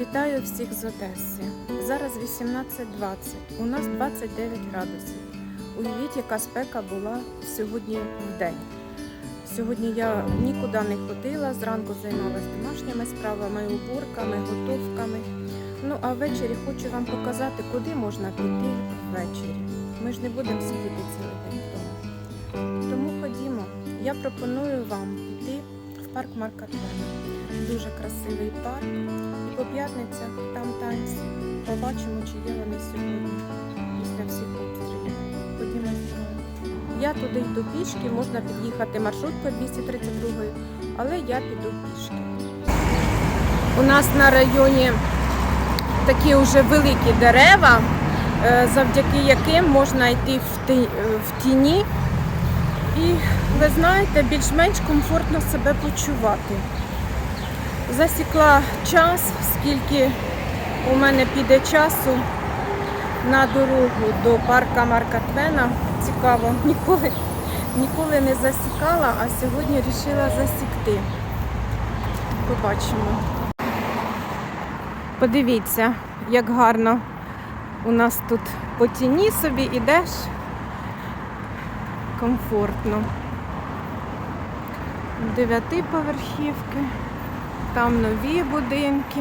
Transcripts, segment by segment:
Вітаю всіх з Одеси. Зараз 18.20. У нас 29 градусів. Уявіть, яка спека була сьогодні в день. Сьогодні я нікуди не ходила, зранку займалася домашніми справами, уборками, готовками. Ну а ввечері хочу вам показати, куди можна піти ввечері. Ми ж не будемо сидіти цілий день вдома. Тому ходімо. Я пропоную вам піти в парк Марка Твена. Дуже красивий парк. І по п'ятницях там танці. Побачимо, чи є вони сьогодні після всіх обстрілів. Ходімо. Я туди йду пішки, можна під'їхати маршруткою 232, але я піду пішки. У нас на районі такі вже великі дерева, е, завдяки яким можна йти е, в тіні. І ви знаєте, більш-менш комфортно себе почувати. Засікла час, скільки у мене піде часу на дорогу до парка Марка Твена. Цікаво, ніколи, ніколи не засікала, а сьогодні вирішила засікти. Побачимо. Подивіться, як гарно у нас тут по тіні собі ідеш. Комфортно. Дев'ятиповерхівки. Там нові будинки.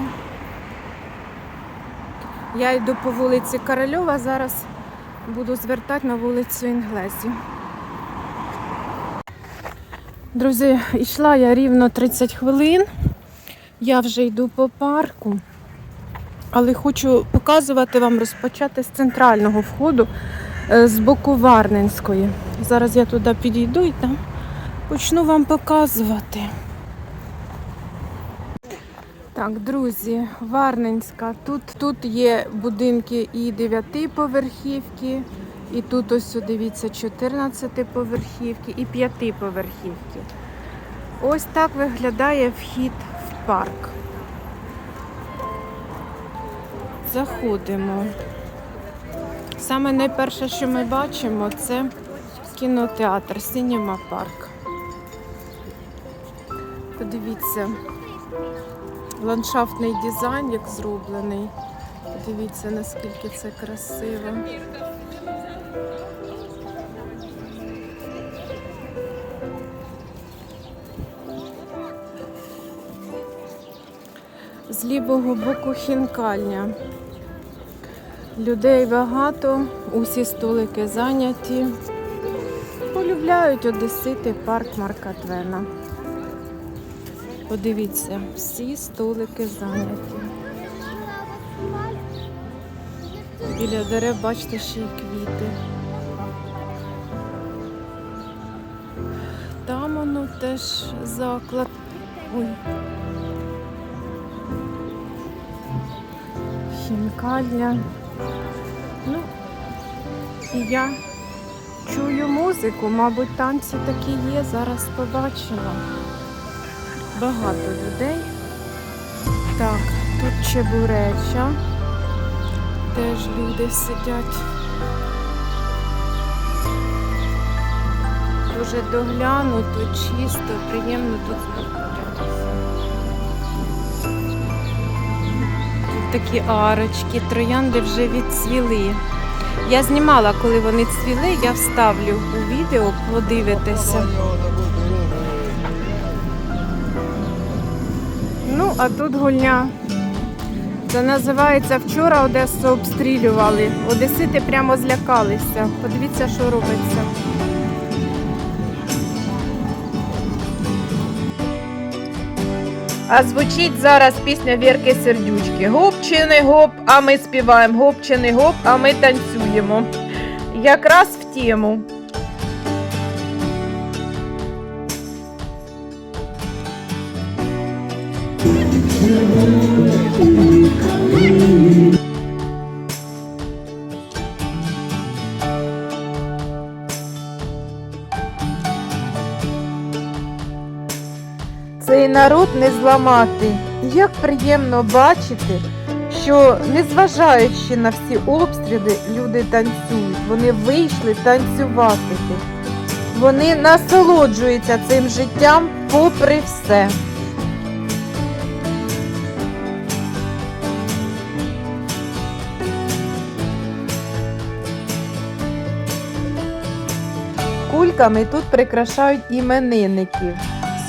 Я йду по вулиці Корольова, зараз буду звертати на вулицю Інглезі. Друзі, йшла я рівно 30 хвилин. Я вже йду по парку, але хочу показувати вам розпочати з центрального входу е, з боку Варненської. Зараз я туди підійду і там почну вам показувати. Так, друзі, Варненська. Тут, тут є будинки і 9-поверхівки, і тут ось дивіться 14-поверхівки і 5-поверхівки. Ось так виглядає вхід в парк. Заходимо. Саме найперше, що ми бачимо, це кінотеатр Сінема Парк. Подивіться, ландшафтний дизайн як зроблений. Дивіться, наскільки це красиво. З лівого боку хінкальня. Людей багато, усі столики зайняті. Полюбляють одесити парк Марка Твена. Подивіться, всі столики зайняті. Біля дерев, бачите, ще й квіти. Там воно теж заклад. Ой. Хінкальня. Ну, і я чую музику, мабуть, танці такі є, зараз побачимо. Багато людей. Так, тут чебуреча. Теж люди сидять. Дуже доглянуто, чисто, приємно тут знаходитися. Тут такі арочки, троянди вже відцвіли. Я знімала, коли вони цвіли, я вставлю у відео, подивитися. Ну, а тут гульня. Це називається вчора Одесу обстрілювали. Одесити прямо злякалися. Подивіться, що робиться. А звучить зараз пісня Вірки Сердючки. Гоп гоп, а ми співаємо. Гоп гоп, а ми танцюємо. Якраз в тему. Цей народ не зламати. Як приємно бачити, що незважаючи на всі обстріли, люди танцюють. Вони вийшли танцювати. Вони насолоджуються цим життям попри все. Кульками тут прикрашають іменинників.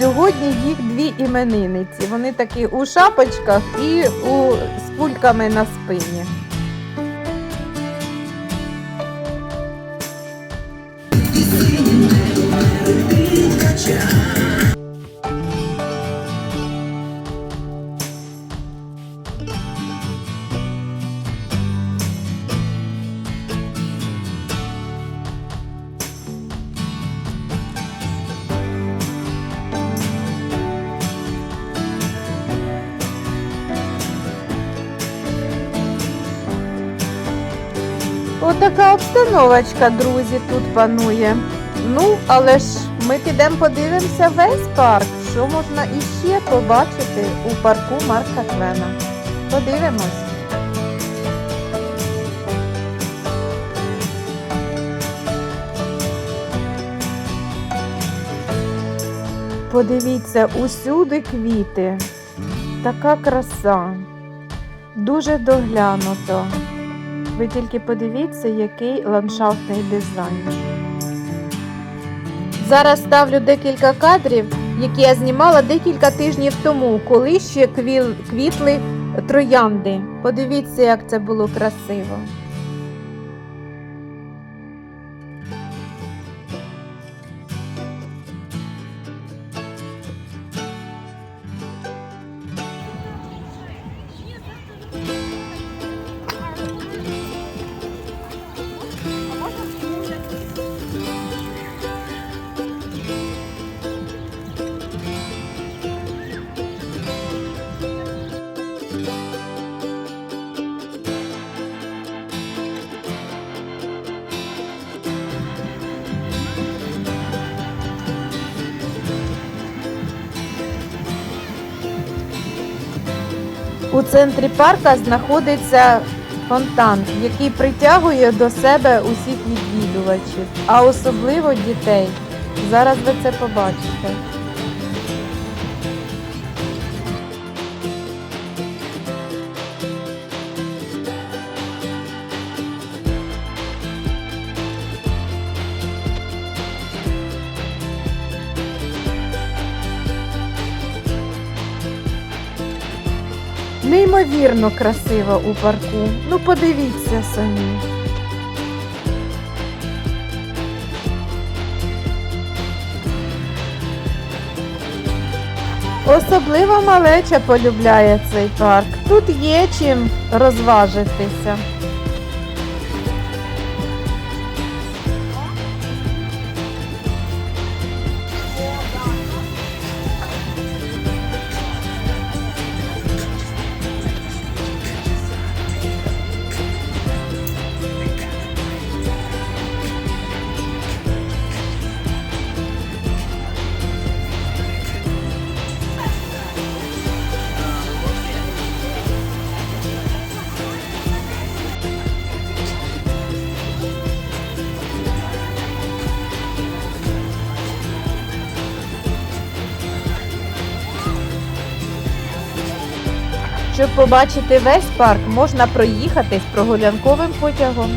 Сьогодні їх дві імениниці. Вони такі у шапочках і у, з кульками на спині. Отака обстановочка, друзі, тут панує. Ну, але ж ми підемо подивимося весь парк. Що можна іще побачити у парку Марка Твена. Подивимось. Подивіться, усюди квіти. Така краса. Дуже доглянуто. Ви тільки подивіться, який ландшафтний дизайн. Зараз ставлю декілька кадрів, які я знімала декілька тижнів тому, коли ще квітли троянди. Подивіться, як це було красиво. У центрі парка знаходиться фонтан, який притягує до себе усіх відвідувачів, а особливо дітей. Зараз ви це побачите. Неймовірно красиво у парку. Ну подивіться самі. Особливо малеча полюбляє цей парк. Тут є чим розважитися. Щоб побачити весь парк, можна проїхатись прогулянковим потягом.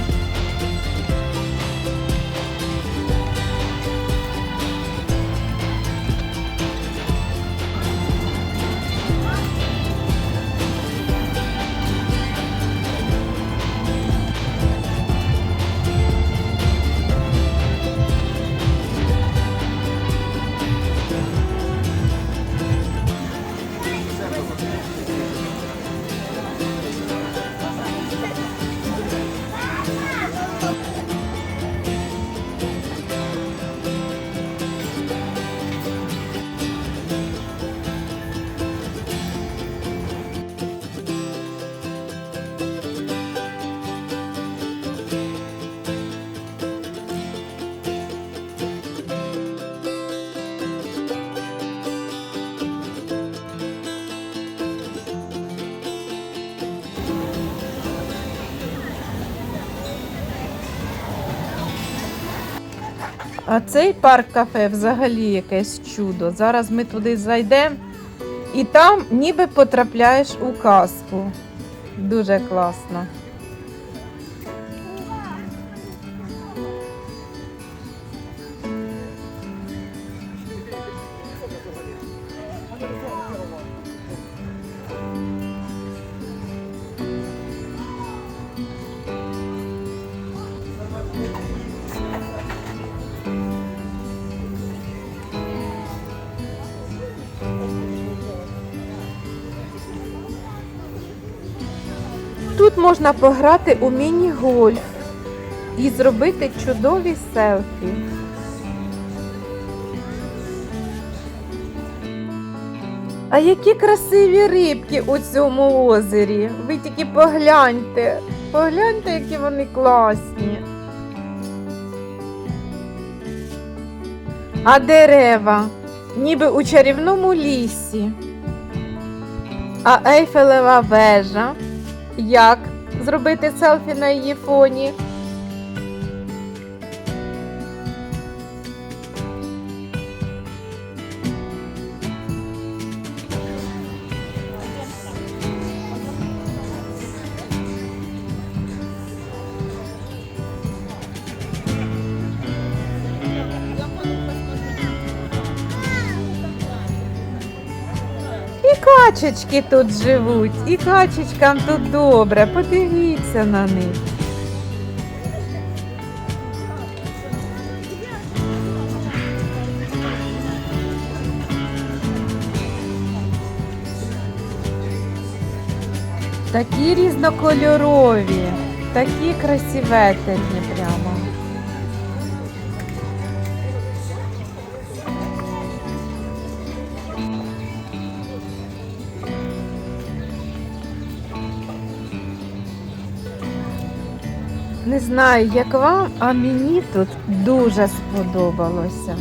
А цей парк кафе взагалі якесь чудо. Зараз ми туди зайдемо і там ніби потрапляєш у казку. Дуже класно. Можна пограти у міні-гольф і зробити чудові селфі. А які красиві рибки у цьому озері. Ви тільки погляньте. Погляньте, які вони класні. А дерева, ніби у чарівному лісі. А Ейфелева вежа. Як зробити селфі на її фоні? Качечки тут живуть, і качечкам тут добре. Подивіться на них. Такі різнокольорові, такі красивительні прямо. Не знаю, як вам, а мені тут дуже сподобалося.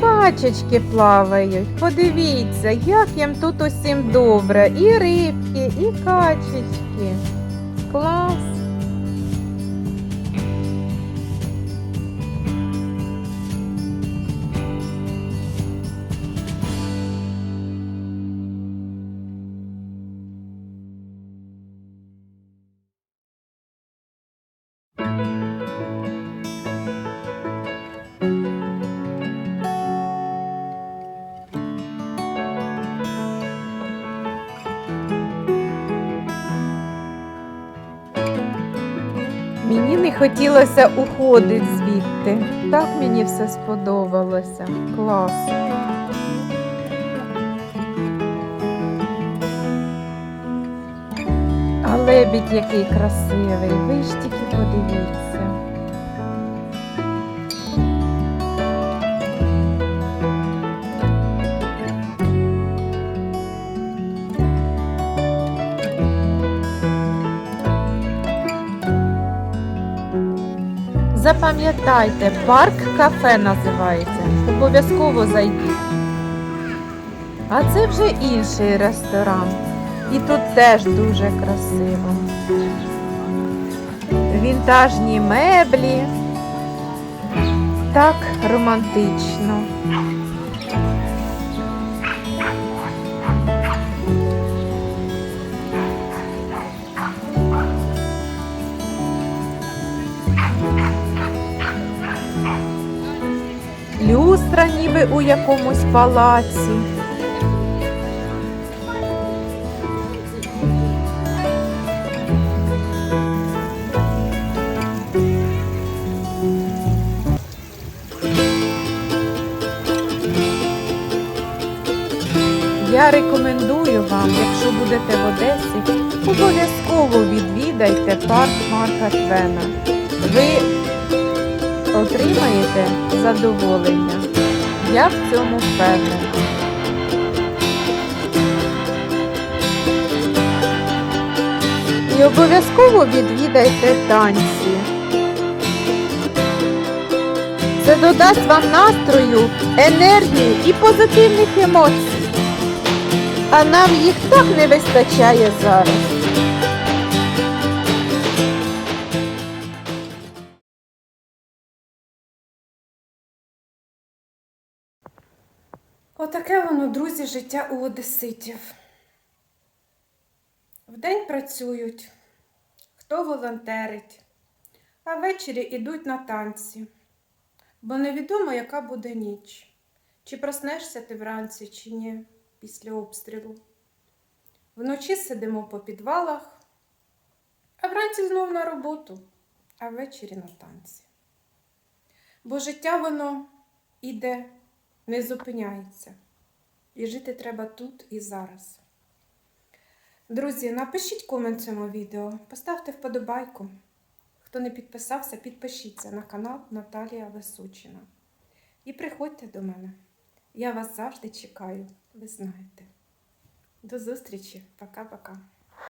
Качечки плавають. Подивіться, як їм тут усім добре. І рибки, і качечки. Клас. Хотілося уходити звідти. Так мені все сподобалося. Клас. А лебідь який красивий. Ви ж тільки подивіться. Запам'ятайте, парк кафе називається. Обов'язково зайдіть. А це вже інший ресторан. І тут теж дуже красиво. Вінтажні меблі. Так романтично. У якомусь палаці. Я рекомендую вам, якщо будете в Одесі, обов'язково відвідайте парк Марка Твена. Ви отримаєте задоволення. Я в цьому впевнена. І обов'язково відвідайте танці. Це додасть вам настрою, енергії і позитивних емоцій. А нам їх так не вистачає зараз. Отаке воно, друзі, життя у одеситів. Вдень працюють, хто волонтерить, а ввечері йдуть на танці, бо невідомо, яка буде ніч. Чи проснешся ти вранці, чи ні, після обстрілу. Вночі сидимо по підвалах, а вранці знов на роботу, а ввечері на танці. Бо життя воно іде, не зупиняється. І жити треба тут і зараз. Друзі, напишіть комент цьому відео, поставте вподобайку. Хто не підписався, підпишіться на канал Наталія Висучина. І приходьте до мене. Я вас завжди чекаю, ви знаєте. До зустрічі. Пока-пока.